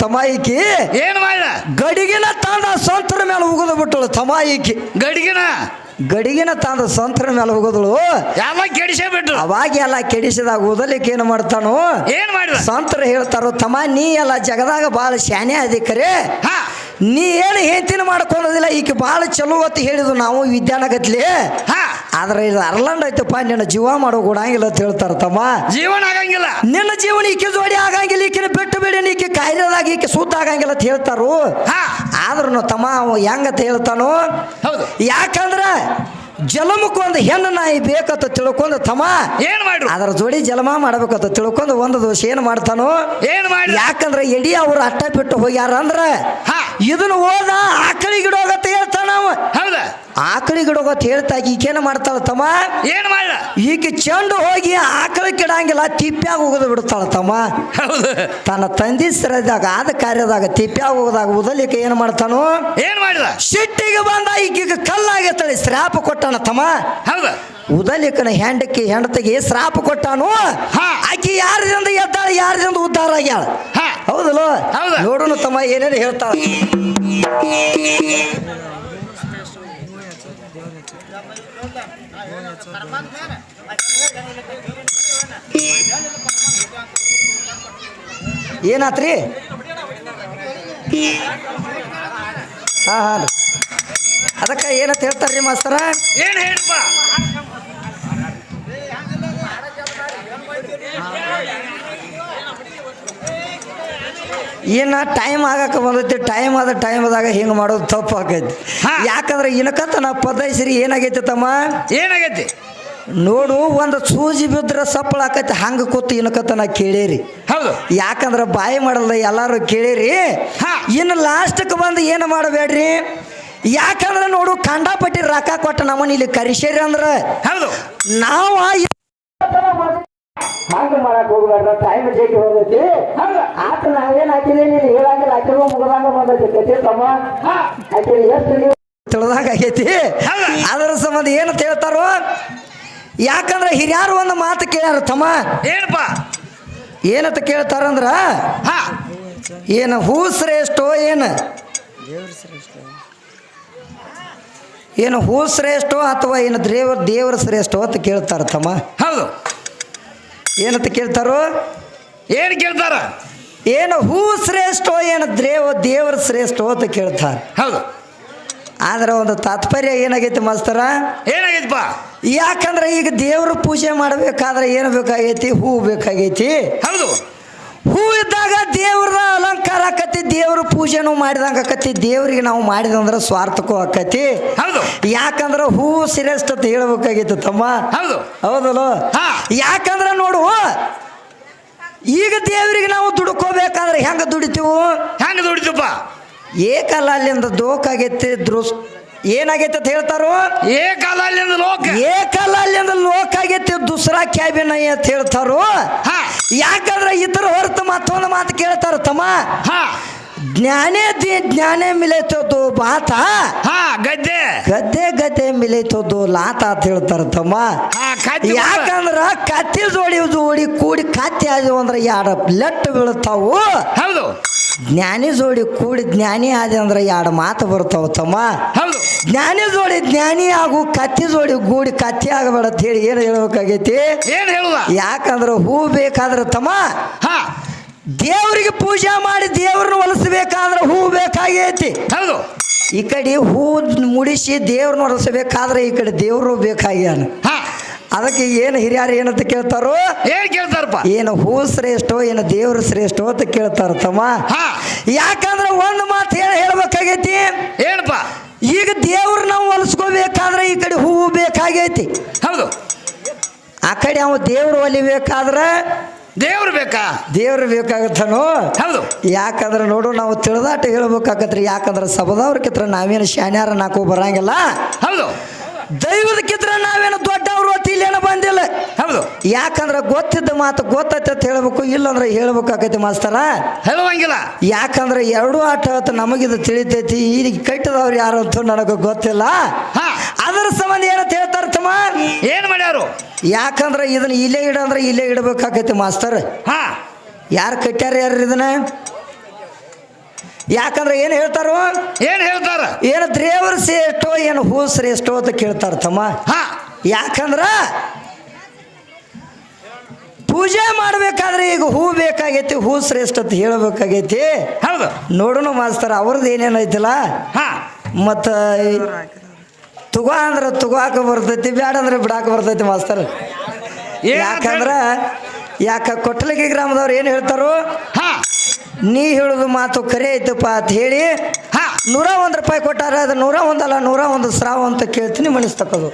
ತಮ್ಮ ಈಕಿ ಏನ್ ಮಾಡ ಗಡಿಗಿನ ತಾಂಡ ಸಂತರ ಮೇಲೆ ಉಗಿದು ಬಿಟ್ಟಳು ತಮಾಯಿಕಿ. ಗಡಿಗಿನ? ಗಡಿಗಿನ ತಾಂದ ಸಂತರ ಮೇಲೆ ಹೋಗೋದಳು ಯಾವಾಗ ಕೆಡಿಸೇ ಬಿಟ್ರು? ಅವಾಗ ಎಲ್ಲ ಕೆಡಿಸಿದಾಗ ಓದಲಿಕ್ಕೆ ಏನು ಮಾಡ್ತಾನು? ಏನ್ ಮಾಡಿದ ಸಂತರ ಹೇಳ್ತಾರೋ ತಮ್ಮ ನೀ ಎಲ್ಲ ಜಗದಾಗ ಭಾಳ ಶಾನೆ ಅಧಿಕರೇ ಹಾ. ನೀ ಏನು ಹೇಳ್ತೀನಿ ಮಾಡ್ಕೊಳ್ಳೋದಿಲ್ಲ ಈಕೆ ಭಾಳ ಚಲೋ ಅಂತ ಹೇಳಿದ್ವು ನಾವು ವಿದ್ಯಾನಗತ್ಲಿ. ಹಾ. ಆದ್ರೆ ಇದು ಅರ್ಲಂಡ್ ಐತಪ್ಪ ನಿನ್ನ ಜೀವ ಮಾಡೋ ಗುಣಾಂಗಿಲ್ಲ ಅಂತ ಹೇಳ್ತಾರ ತಮ್ಮ. ಜೀವನ ಆಗಂಗಿಲ್ಲ. ನಿನ್ನ ಜೀವನ ಈಕೆ ಜೋಡಿ ಆಗಂಗಿಲ್ಲ ಈಕಿನ ಬಿಟ್ಟು ಬಿಡಿ ಈಕೆ ಕಾಯಿಲೆದಾಗ ಈಕೆ ಸುದ್ದ ಆಗಂಗಿಲ್ಲ ಅಂತ ಹೇಳ್ತಾರು. ಹಾ. ಆದ್ರೂ ತಮ್ಮ ಅವ ಹೆಂಗಂತ ಹೇಳ್ತಾನು ಹೌದು. ಯಾಕಂದ್ರ ಜಲಮಕ್ಕೆ ಒಂದು ಹೆಣ್ಣು ನಾಯಿ ಬೇಕಂತ ತಿಳ್ಕೊಂಡು ತಮ್ಮ ಏನ್ ಮಾಡ್ರಿ? ಅದರ ಜೋಡಿ ಜಲಮ ಮಾಡ್ಬೇಕಂತ ತಿಳ್ಕೊಂಡು ಒಂದು ದೋಷ ಏನು ಮಾಡ್ತಾನೋ? ಏನ್ ಮಾಡಿ ಯಾಕಂದ್ರೆ ಎಡಿ ಅವ್ರು ಅಟ್ಟ ಬಿಟ್ಟು ಹೋಗ್ಯಾರ ಅಂದ್ರೆ ಇದನ್ನು ಹೋದ ಆಕಳಿ ಗಿಡೋಗತ್ತ ಹೇಳ್ತಾನ ಅವ. ಹೌದ? ಆಕಳಿ ಗಿಡೋಗತ್ತ ಹೇಳ್ತಾ ಈಕೇನು ಮಾಡ್ತಾಳ ತಮ್ಮ? ಏನ್ ಮಾಡ ಈಕೆ ಚೆಂಡು ಹೋಗಿ ಆಕಳಿ ಕಿಡಂಗಿಲ್ಲ ತಿಪ್ಪ್ಯಾಗ ಹೋಗದ ಬಿಡ್ತಾಳ ತಮ್ಮ. ಹೌದು. ತನ್ನ ತಂದಿ ಸರದಾಗ ಆದ ಕಾರ್ಯದಾಗ ತಿಪ್ಪ್ಯಾಗ ಹೋಗದಾಗ ಉದಲಿಕ್ಕೆ ಏನು ಮಾಡ್ತಾನು? ಏನ್ ಮಾಡಿದ ಸಿಟ್ಟಿಗೆ ಬಂದ ಈಗೀಗ ಕಲ್ಲಾಗತ್ತಳಿ ಶ್ರಾಪ ಕೊಟ್ಟಾನ ತಮ್ಮ. ಹೌದು. ಉದಲಿಕನ ಹೆಂಡಕ್ಕೆ ಹೆಂಡತಿಗೆ ಶ್ರಾಪ ಕೊಟ್ಟಾನು? ಹಾ. ಆಕಿ ಯಾರದಿಂದ ಎದ್ದಾಳ ಯಾರದಿಂದ ಉದ್ಧಾರ ಆಗ್ಯಾಳ? ಹಾ. ಹೌದಲ್ಲ? ಹೌದು. ನೋಡೋಣ ತಮ್ಮ ಏನೇನು ಹೇಳ್ತಾಳ. ಏನಾತ್ರಿ? ಹಾ ಹಾ ಅದಕ್ಕೆ ಏನಂತ ಹೇಳ್ತಾರ್ರಿ ಮಾಸ್ತರ? ಏನು ಹೇಳಪ್ಪ ಏನ ಟೈಮ್ ಆಗಕ್ಕೆ ಬಂದೈತಿ ಟೈಮ್ ಆದ ಟೈಮ್ದಾಗ ಹಿಂಗೆ ಮಾಡೋದು ತಪ್ಪು ಆಗೈತಿ ಯಾಕಂದ್ರೆ ಇನ್ಕತ್ತ ನಾ ಪದೈಸ್ರಿ ಏನಾಗೈತಿ ತಮ್ಮ? ಏನಾಗೈತಿ? ನೋಡು ಒಂದು ಸೂಜಿ ಬಿದ್ರೆ ಸಪ್ಪಳ ಆಕೈತಿ ಹಂಗೆ ಕೂತು ಇನ್ಕತ್ತ ನಾ ಕೇಳೇರಿ. ಹೌದು. ಯಾಕಂದ್ರೆ ಬಾಯಿ ಮಾಡಲ್ಲ ಎಲ್ಲಾರು ಕೇಳಿರಿ. ಇನ್ನು ಲಾಸ್ಟ್ಗೆ ಬಂದು ಏನು ಮಾಡಬೇಡ್ರಿ? ಯಾಕಂದ್ರೆ ನೋಡು ಕಂಡಾಪಟ್ಟಿ ರೊಕ್ಕ ಕೊಟ್ಟ ನಮ್ಮನ್ನ ಇಲ್ಲಿ ಕರಿಸೇರಿ ಅಂದ್ರೆ. ಹೌದು. ನಾವು ಹಂಗ ಮಾಡಕ್ ಹೋಗ್ಬೇಡ್ರ ಟೈಮ್ ಜೇಟಿ ಹೋಗೈತಿ ಆತ ನಾವೇನ್ ಹಾಕಿದೆ ನೀನ್? ಹೇಳಂಗಿಲ್ಲ ಹಾಕಿರೋ ಮುಗದಂಗ ಬಂದೈತಿ. ಕತೆ ತಮ್ಮ. ಹಾಕಿರಿ ಎಷ್ಟು ನೀವು ತಿಳಿದಾಗ ಆಗೈತಿ. ಹೌದಾ? ಅದರ ಸಂಬಂಧ ಏನು ಹೇಳ್ತಾರೋ ಯಾಕಂದ್ರೆ ಹಿರಿಯಾರು ಒಂದು ಮಾತು ಕೇಳ್ಯಾರ ತಮ್ಮ. ಏನಪ್ಪ? ಏನಂತ ಕೇಳ್ತಾರಂದ್ರ? ಹಾ. ಏನು ಹೂ ಶ್ರೇಷ್ಠೋ ಏನು? ಏನು ಹೂ ಶ್ರೇಷ್ಠೋ ಅಥವಾ ಏನು ದೇವ್ರ ದೇವ್ರ ಶ್ರೇಷ್ಠೋ ಅಂತ ಕೇಳ್ತಾರ ತಮ್ಮ. ಹೌದು. ಏನಂತ ಕೇಳ್ತಾರೋ? ಏನು ಕೇಳ್ತಾರ? ಏನು ಹೂ ಶ್ರೇಷ್ಠೋ ಏನು ದೇವ ದೇವರ ಶ್ರೇಷ್ಠೋ ಅಂತ ಕೇಳ್ತಾರೆ. ಹೌದು. ಆದ್ರೆ ಒಂದು ತಾತ್ಪರ್ಯ ಏನಾಗೈತೆ ಮಾಸ್ತರ? ಏನಾಗೈತಪ್ಪ? ಯಾಕಂದ್ರೆ ಈಗ ದೇವ್ರ ಪೂಜೆ ಮಾಡಬೇಕಾದ್ರೆ ಏನು ಬೇಕಾಗೈತಿ? ಹೂ ಬೇಕಾಗೈತಿ. ಹೌದು. ಹೂ ಇದ್ದಾಗ ದೇವ್ರದ ಅಲಂಕಾರ ಆಕತಿ ದೇವ್ರ ಪೂಜೆನೂ ಮಾಡಿದಂಗ ಆಕತಿ ದೇವ್ರಿಗೆ ನಾವು ಮಾಡಿದಂದ್ರೆ ಸ್ವಾರ್ಥಕ್ಕೂ ಆಕತಿ. ಹೌದು. ಯಾಕಂದ್ರೆ ಹೂ ಶ್ರೇಷ್ಠ ಅಂತ ಹೇಳಬೇಕಾಗಿತ್ತು ತಮ್ಮ. ಹೌದು. ಹೌದಲ್ಲ? ಹಾ. ಯಾಕಂದ್ರೆ ನೋಡು ಈಗ ದೇವ್ರಿಗೆ ನಾವು ದುಡ್ಕೋಬೇಕಾದ್ರೆ ಹೆಂಗೆ ದುಡಿತೀವು? ಹೆಂಗ ದುಡಿತಪ್ಪ ಏಕಲ್ಲ ಅಲ್ಲಿಂದ ದೋಕಾಗೈತಿ ದೃಸ್ ಏನಾಗೈತೆ ಅಂತ ಹೇಳ್ತಾರೋ? ಏಕಲಲ್ಲಿಂದ ಕಾಲಲ್ಲಿಂದ ಲೋಕ. ಏಕಲ ಅಲ್ಲಿಂದ ಲೋಕ ಆಗೈತಿ ದುಸರಾ ಕ್ಯಾಬಿನ ಅಂತ ಹೇಳ್ತಾರೋ? ಹಾ. ಯಾಕಂದ್ರೆ ಇದ್ರ ಹೊರತು ಮತ್ತೊಂದು ಮಾತು ಕೇಳ್ತಾರ ತಮ್ಮ? ಹಾ. ಜ್ಞಾನೇ ದಿ ಜ್ಞಾನೇ ಮಿಲೈತದ್ದು ಬಾತ ಹಾ ಗದ್ದೆ. ಗದ್ದೆ ಗದ್ದೆ ಮಿಲೈತದ್ದು ಲಾತ ಅಂತ ಹೇಳ್ತಾರ ತಮ್ಮ? ಯಾಕಂದ್ರ ಕತ್ತಿ ಜೋಡಿ ಜೋಡಿ ಕೂಡಿ ಕತ್ತಿ ಆದ್ರೆ ಅಂದ್ರೆ ಎರಡು ಲೆಟ್ ಬೀಳ್ತಾವು ಹೌದು. ಜ್ಞಾನಿ ಜೋಡಿ ಕೂಡಿ ಜ್ಞಾನಿ ಆದ ಅಂದ್ರೆ ಎರಡು ಮಾತು ಬರ್ತಾವ ತಮ್ಮ. ಹೌದು. ಜ್ಞಾನಿ ಜೋಡಿ ಜ್ಞಾನಿ ಆಗು ಕತ್ತಿ ಜೋಡಿ ಗೂಡಿ ಕತ್ತಿ ಆಗಬೇಡ ಅಂತ ಹೇಳಿ ಏನು ಹೇಳ್ಬೇಕಾಗೈತಿ? ಏನು ಹೇಳುವ? ಯಾಕಂದ್ರೆ ಹೂ ಬೇಕಾದ್ರೆ ತಮ್ಮ ಹಾ. ದೇವರಿಗೆ ಪೂಜೆ ಮಾಡಿ ದೇವ್ರನ್ನ ಒಲಿಸ್ಬೇಕಾದ್ರೆ ಹೂ ಬೇಕಾಗೈತಿ. ಹೌದು. ಈ ಕಡೆ ಹೂ ಮುಡಿಸಿ ದೇವ್ರನ್ನ ಒಲಿಸ್ಬೇಕಾದ್ರೆ ಈ ಕಡೆ ದೇವರು ಬೇಕಾಗ್ಯಾನ. ಹಾ. ಅದಕ್ಕೆ ಏನು ಹಿರಿಯರು ಏನಂತ ಕೇಳ್ತಾರೋ? ಏನ್ ಕೇಳ್ತಾರಪ್ಪ? ಏನು ಹೂ ಶ್ರೇಷ್ಠೋ ಏನು ದೇವ್ರ ಶ್ರೇಷ್ಠೋ ಅಂತ ಕೇಳ್ತಾರ ತಮ್ಮ ಯಾಕಂದ್ರೆ ಒಂದು ಮಾತು ಏನು ಹೇಳ್ಬೇಕಾಗೈತಿ? ಹೇಳಪ್ಪ ಈಗ ದೇವ್ರ ನಾವು ಹೊಲಿಸ್ಕೋಬೇಕಾದ್ರೆ ಈ ಕಡೆ ಹೂವು ಬೇಕಾಗೈತಿ. ಹೌದು. ಆ ಕಡೆ ಅವ ದೇವ್ರು ಒಲಿಬೇಕಾದ್ರೆ ದೇವ್ರು ಬೇಕಾ? ದೇವ್ರು ಬೇಕಾಗತ್ತನೋ? ಹೌದು. ಯಾಕಂದ್ರೆ ನೋಡು ನಾವು ತಿಳಿದಾಟ ಹೇಳ್ಬೇಕಾಗತ್ರಿ. ಯಾಕಂದ್ರೆ ಸಬದವ್ರಕ್ಕಿತ್ರ ನಾವೇನು ಶಾನ್ಯಾರ ನಾಲ್ಕು ಬರಂಗಿಲ್ಲ. ಹೌದು. ದೈವದಕ್ಕಿತ್ರ ನಾವೇನು ದೊಡ್ಡವರು ಅಂತ ಇಲ್ಲೇನು ಬಂದಿಲ್ಲ. ಹೌದು. ಯಾಕಂದ್ರೆ ಗೊತ್ತಿದ್ದ ಮಾತು ಗೊತ್ತೈತೆ ಅಂತ ಹೇಳ್ಬೇಕು ಇಲ್ಲಂದ್ರೆ ಹೇಳ್ಬೇಕಾಗೈತಿ ಮಾಸ್ತರ. ಹೇಳುವಂಗಿಲ್ಲ. ಯಾಕಂದ್ರೆ ಎರಡೂ ಆಟ ಅವತ್ತು ನಮಗಿದು ತಿಳಿತೈತಿ ಈಗ ಕಟ್ಟದವ್ರು ಯಾರು ಅಂತ ನನಗೆ ಗೊತ್ತಿಲ್ಲ. ಅದರ ಸಂಬಂಧ ಏನಂತ ಹೇಳ್ತಾರ ತಮ್ಮ? ಏನು ಮಾಡ್ಯಾರು? ಯಾಕಂದ್ರೆ ಇದನ್ನ ಇಲ್ಲೇ ಇಡಂದ್ರೆ ಇಲ್ಲೇ ಇಡಬೇಕಾಗೈತಿ ಮಾಸ್ತರ್. ಹಾ. ಯಾರು ಕಟ್ಟ್ಯಾರ ಯಾರು ಇದನ್ನ? ಯಾಕಂದ್ರೆ ಏನು ಹೇಳ್ತಾರೋ? ಏನ್ ಹೇಳ್ತಾರ? ಏನು ದ್ರೇವರ್ ಶ್ರೇಷ್ಠೋ ಏನು ಹೂ ಶ್ರೇಷ್ಠೋ ಅಂತ ಕೇಳ್ತಾರ ತಮ್ಮ. ಹಾ. ಯಾಕಂದ್ರ ಪೂಜೆ ಮಾಡ್ಬೇಕಾದ್ರೆ ಈಗ ಹೂ ಬೇಕಾಗೈತಿ ಹೂ ಶ್ರೇಷ್ಠ ಅಂತ ಹೇಳಬೇಕಾಗೈತಿ. ಹೌದು. ನೋಡೋಣ ಮಾಸ್ತರ ಅವ್ರದ್ದು ಏನೇನೈತಿಲ್ಲ ಹಾ. ಮತ್ತು ತುಗೋ ಅಂದ್ರೆ ತುಗಾಕ ಬರ್ತೈತಿ ಬ್ಯಾಡ ಅಂದ್ರೆ ಬಿಡಾಕ ಬರ್ತೈತಿ ಮಾಸ್ತರ್. ಯಾಕಂದ್ರೆ ಯಾಕಂದ್ರ ಯಾಕ ಕೊಟ್ಟಲಗಿ ಗ್ರಾಮದವ್ರು ಏನು ಹೇಳ್ತಾರೋ? ಹಾ. ನೀ ಹೇಳುದು ಮಾತು ಕರೆ ಐತಪ್ಪ ಅಂತ ಹೇಳಿ, ಹಾ, ನೂರ ಒಂದು ರೂಪಾಯಿ ಕೊಟ್ಟಾರ, ಅದು ನೂರ ಒಂದಲ್ಲ ನೂರ ಒಂದು ಸ್ರಾವ ಅಂತ ಕೇಳ್ತೀನಿ ಮನಸ್ಸು ತಕ್ಕೋದು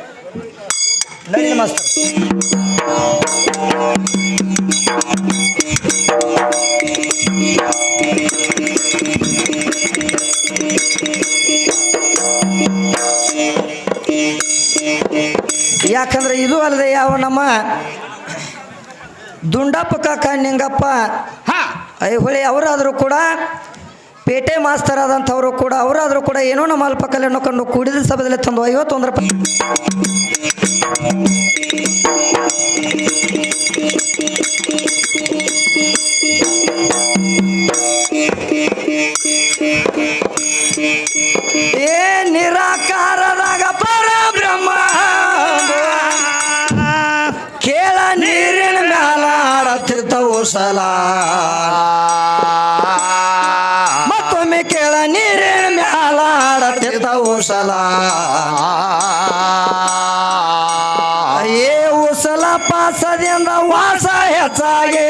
ಯಾಕಂದ್ರೆ ಇದು ಅಲ್ಲದೆ ಯಾವ ನಮ್ಮ ದುಂಡಪ್ಪ ಕಾಕ ನಿಂಗಪ್ಪ ಹಾ. ಐಹೊಳಿ ಅವರಾದರೂ ಕೂಡ ಪೇಟೆ ಮಾಸ್ತರ್ ಆದಂಥವರು ಕೂಡ, ಅವರಾದರೂ ಕೂಡ ಏನೋ ನಮ್ಮ ಅಲ್ಪಕಲೆಯನ್ನು ಕಂಡು ಕೂಡಿದ ಸಭೆಯಲ್ಲಿ ತಂದು ಐವತ್ತೊಂದು ಮತ್ತೊಮ್ಮೆ ಕೇಳ ನೀರಿನ ಮ್ಯಾಲ ಆಡತಿರ್ತವು ಸಲ. ಏ ಉಸಲ ಪಾಸದಿಂದ ವಾಸ ಹೆಚ್ಚಾಗಿ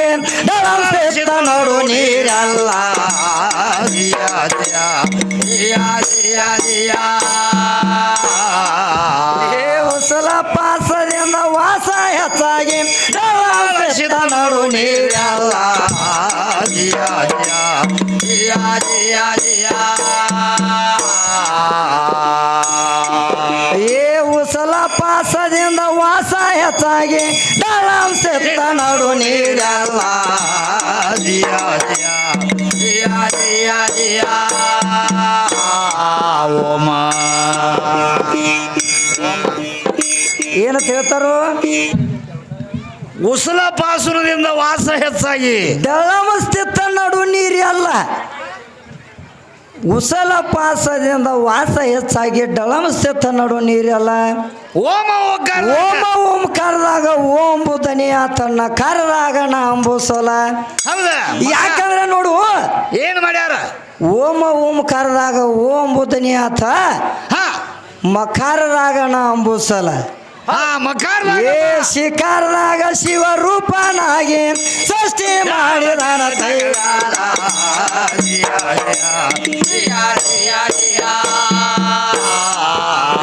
ನೋಡು ನೀರಲ್ಲ. ಏ ಉಸಲ ಪಾಸದಿಂದ ವಾಸ ಹೆಚ್ಚಾಗಿ ಡಳಂಪಿಸ್ತ ನೋಡು ನೀರಲ್ಲ. ಏ ಉಸಲ ಪಾಸದಿಂದ ವಾಸ ಹೆಚ್ಚಾಗಿ ಡಳಂಪಿಸ್ತ ನೋಡು ನೀರಲ್ಲ. ಏನು ಹೇಳ್ತಾರೋ ಉಸಲ ಪಾಸುರದಿಂದ ವಾಸ ಹೆಚ್ಚಾಗಿ. ದಳಮಸ್ತಿತ್ತ ನಡು ನೀರಿ ಅಲ್ಲ. ಉಸಲ ಪಾಸದಿಂದ ವಾಸ ಹೆಚ್ಚಾಗಿ ಡಳಮಸ್ತಿತ್ತ ನಡು ನೀರಿ ಅಲ್ಲ. ಓಮ ಓಮ ಓಂ ಕರೆದಾಗ ಓಂ ಬುಧನಿ ಆತನ್ನ ಕರೆದಾಗ ನಾ ಅಂಬುಸಲ ಹೌದ? ಯಾಕಂದ್ರೆ ನೋಡು ಏನು ಮಾಡ್ಯಾರ? ಓಮ ಓಂ ಕರೆದಾಗ ಓಂ ಬುಧನಿ ಆತ ಮಕಾರದಾಗ ನಾ ಅಂಬುಸಲ ಹಾ ಮಕಾರ ಏ ಶಿಕಾರದಾಗ ಶಿವ ರೂಪನಾಗಿ ಸೃಷ್ಟಿ ಮಾಡಿದಾನ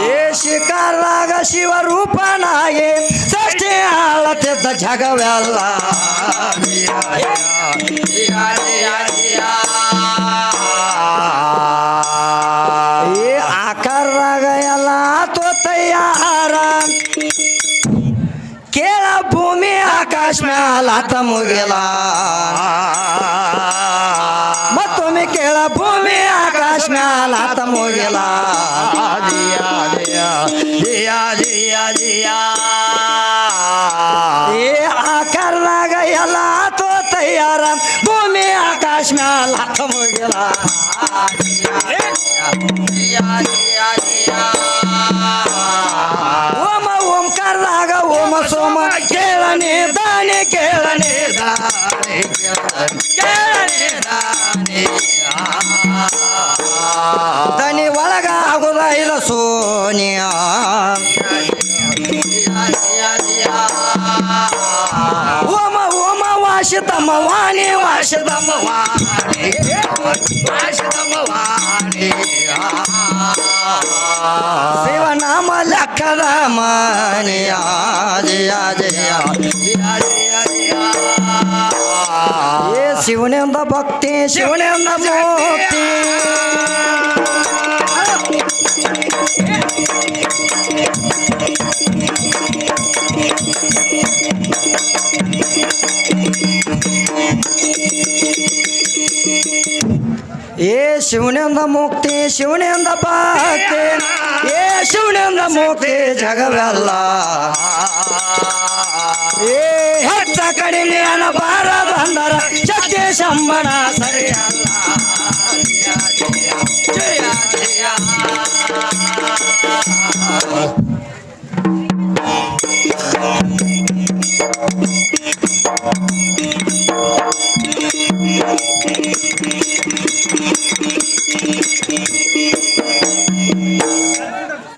ಏ ಶಿಕಾರದಾಗ ಶಿವ ರೂಪನಾಗಿ ಸೃಷ್ಟಿ ಆಳತಿದ್ದ ಜಗವೆಲ್ಲ. ಭೂಮಿ ಆಕಾಶ ಮ್ಯಾಲ ಮುಗಿಲ ಮತ್ತೊಮ್ಮೆ ಕೇಳ, ಭೂಮಿ ಆಕಾಶ ಮ್ಯಾಲಾತ ಮುಗಿಲ ಏ ಆಕಾರದಾಗ ಎಲ್ಲ ತಯಾರ. ಭೂಮಿ ಆಕಾಶ ಮ್ಯಾಲಾತ ಮುಗಿಲ ದಿಯಾ ದಿಯಾ ಓಮ ಸೋಮ ಕೇಳನೆ ದಾನೆ ಕೇಳನೆ ದಾನೆ ದಾನೆ ಒಳಗ ಇಲ್ಲ ಸೋನಿಯಾ. ಓಮ ಓಮ ವಾಸಿತಮ್ಮ ವಾಣಿ ವಾಸಿತಮ್ಮ ವಾಣಿ. ವಾಣಿ ಶಿವನಾಮ ಲಕ್ಕದ ಮನೆಯ. ಜಯ ಜಯ ಏ ಶಿವನಿಂದ ಭಕ್ತಿ ಶಿವನಿಂದ ಮುಕ್ತಿ ಏ ಶಿವನಿಂದ ಮುಕ್ತಿ, ಶಿವನಿಂದ ಭಕ್ತಿ, ಏ ಶಿವನಿಂದ ಮುಕ್ತಿ ಜಗವೆಲ್ಲ. ಏ ಹೆಚ್ಚ ಕಡಿಮೆ ಬಾರ ಬಂದರ ಶಕ್ತಿ ಶಂಬನ ಸರಿಯಲ್ಲ.